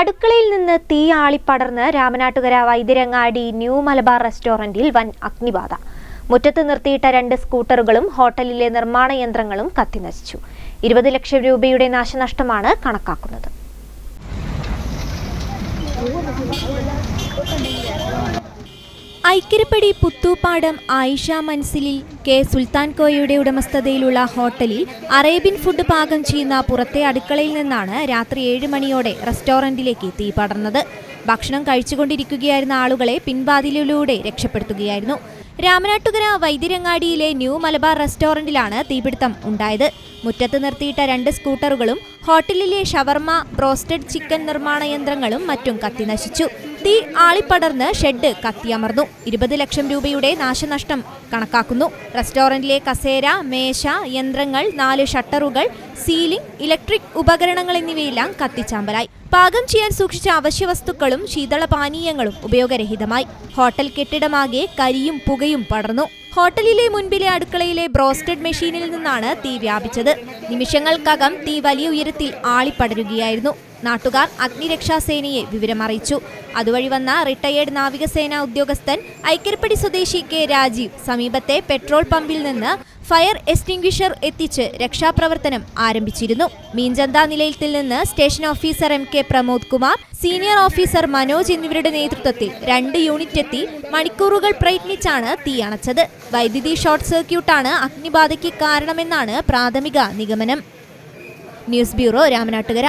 അടുക്കളയിൽ നിന്ന് തീ ആളിപ്പടർന്ന് രാമനാട്ടുകര വൈദ്യരങ്ങാടി ന്യൂ മലബാർ റെസ്റ്റോറന്റിൽ വൻ അഗ്നിബാധ. മുറ്റത്ത് നിർത്തിയിട്ട രണ്ട് സ്കൂട്ടറുകളും ഹോട്ടലിലെ നിർമ്മാണ യന്ത്രങ്ങളും കത്തിനശിച്ചു. ഇരുപത് ലക്ഷം രൂപയുടെ നാശനഷ്ടമാണ് കണക്കാക്കുന്നത്. ഐക്യരപ്പടി പുത്തൂപ്പാടം ആയിഷ മൻസിലിൽ കെ സുൽത്താൻ കോയയുടെ ഉടമസ്ഥതയിലുള്ള ഹോട്ടലിൽ അറേബ്യൻ ഫുഡ് പാകം ചെയ്യുന്ന പുറത്തെ അടുക്കളയിൽ നിന്നാണ് രാത്രി ഏഴ് മണിയോടെ റെസ്റ്റോറന്റിലേക്ക് തീ പടർന്നത്. ഭക്ഷണം കഴിച്ചുകൊണ്ടിരിക്കുകയായിരുന്ന ആളുകളെ പിൻവാതിലിലൂടെ രക്ഷപ്പെടുത്തുകയായിരുന്നു. രാമനാട്ടുകര വൈദ്യരങ്ങാടിയിലെ ന്യൂ മലബാർ റെസ്റ്റോറന്റിലാണ് തീപിടുത്തം ഉണ്ടായത്. മുറ്റത്ത് നിർത്തിയിട്ട രണ്ട് സ്കൂട്ടറുകളും ഹോട്ടലിലെ ഷവർമ ബ്രോസ്റ്റഡ് ചിക്കൻ നിർമ്മാണ യന്ത്രങ്ങളും മറ്റും കത്തിനശിച്ചു. തീ ആളിപ്പടർന്ന് ഷെഡ് കത്തിയമർന്നു. ഇരുപത് ലക്ഷം രൂപയുടെ നാശനഷ്ടം കണക്കാക്കുന്നു. റെസ്റ്റോറന്റിലെ കസേര മേശ യന്ത്രങ്ങൾ നാല് ഷട്ടറുകൾ സീലിംഗ് ഇലക്ട്രിക് ഉപകരണങ്ങൾ എന്നിവയെല്ലാം കത്തിച്ചാമ്പലായി. പാകം ചെയ്യാൻ സൂക്ഷിച്ച അവശ്യവസ്തുക്കളും ശീതളപാനീയങ്ങളും ഉപയോഗരഹിതമായി. ഹോട്ടൽ കെട്ടിടമാകെ കരിയും പുകയും പടർന്നു. ഹോട്ടലിലെ മുൻപിലെ അടുക്കളയിലെ ബ്രോസ്റ്റഡ് മെഷീനിൽ നിന്നാണ് തീ വ്യാപിച്ചത്. നിമിഷങ്ങൾക്കകം തീ വലിയ ഉയരത്തിൽ ആളിപ്പടരുകയായിരുന്നു. നാട്ടുകാർ അഗ്നിരക്ഷാസേനയെ വിവരമറിയിച്ചു. അതുവഴി വന്ന റിട്ടയേർഡ് നാവികസേന ഉദ്യോഗസ്ഥൻ ഐക്കരപ്പടി സ്വദേശി കെ രാജീവ് സമീപത്തെ പെട്രോൾ പമ്പിൽ നിന്ന് ഫയർ എക്സ്റ്റിംഗ്വിഷർ എത്തിച്ച് രക്ഷാപ്രവർത്തനം ആരംഭിച്ചിരുന്നു. മീൻചന്ത നിലയത്തിൽ നിന്ന് station officer M K Pramod Kumar senior officer Manoj എന്നിവരുടെ നേതൃത്വത്തിൽ രണ്ട് യൂണിറ്റ് എത്തി മണിക്കൂറുകൾ പ്രയത്നിച്ചാണ് തീ അണച്ചത്. വൈദ്യുതി ഷോർട്ട് സർക്യൂട്ടാണ് അഗ്നിബാധയ്ക്ക് കാരണമെന്നാണ് പ്രാഥമിക നിഗമനം. News bureau Ramanattukara.